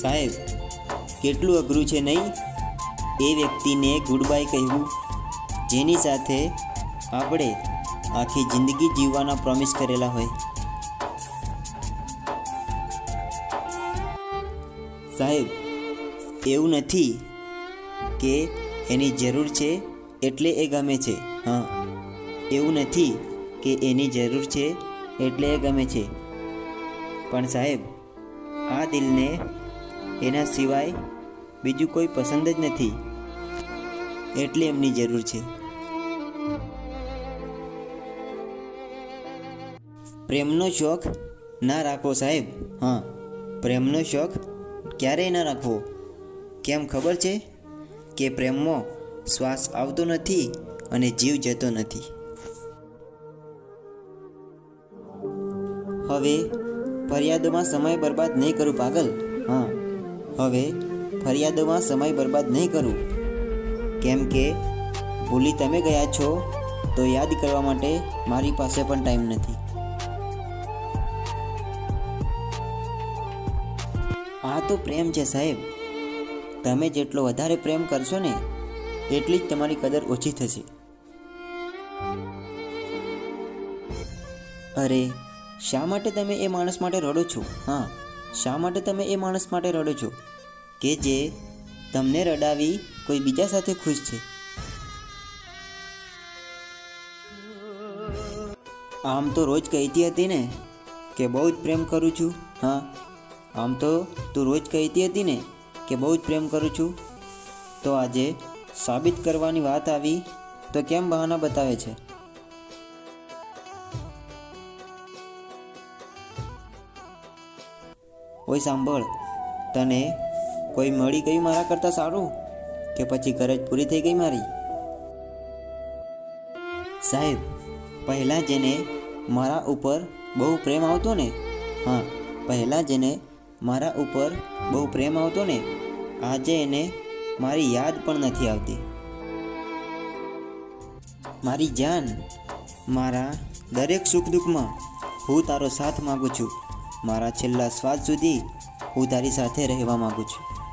સાહેબ, કેટલું અઘરું છે નહીં? એ વ્યક્તિને ગુડ બાય કહેવું, જેની સાથે આપણે આખી જિંદગી જીવવાના પ્રોમિસ કરેલા હોય. સાહેબ, એવું નથી કે એની જરૂર છે એટલે એ ગમે છે. હા, એવું નથી કે એની જરૂર છે એટલે એ ગમે છે. પણ સાહેબ આ દિલને એના સિવાય બીજું કોઈ પસંદ જ નથી. એટલે એમની જરૂર છે. પ્રેમનો શોખ ના રાખો સાહેબ. હા, પ્રેમનો શોખ ક્યારેય ના રાખવો. કેમ ખબર છે? કે પ્રેમમાં શ્વાસ આવતો નથી અને જીવ જતો નથી. હવે ફરિયાદોમાં સમય બરબાદ નહીં કરું, પાગલ. હા, હવે ફરિયાદોમાં સમય બરબાદ નહીં કરું. કેમ કે, ભૂલી તમે ગયા છો, તો યાદ કરવા માટે મારી પાસે પણ ટાઈમ નથી. આ તો પ્રેમ છે સાહેબ. તમે જેટલો વધારે પ્રેમ કરશો ને, એટલી જ તમારી કદર ઓછી થશે. અરે શા માટે તમે એ માણસ માટે રડો છો? હા, શા માટે તમે એ માણસ માટે રડો છો? કે જે તમને રડાવી કોઈ બીજા સાથે ખુશ છે? આમ તો રોજ કહેતી હતી ને કે બહુ જ પ્રેમ કરું છું. હા, આમ તો તું રોજ કહેતી હતી ને કે બહુ જ પ્રેમ કરું છું. તો આજે સાબિત કરવાની વાત આવી તો કેમ બહાના બતાવે છે? ઓય સાંભળ, તને કોઈ મળી ગયું મારા કરતાં સારું કે પછી ગરજ પૂરી થઈ ગઈ મારી? સાહેબ, પહેલાં જેને મારા ઉપર બહુ પ્રેમ આવતો ને, હા, પહેલાં જેને મારા ઉપર બહુ પ્રેમ આવતો ને, આજે એને મારી યાદ પણ નથી આવતી. મારી જાન, મારા દરેક સુખ દુઃખમાં હું તારો સાથ માગું છું. મારા છેલ્લા શ્વાસ સુધી હું તારી સાથે રહેવા માગું છું.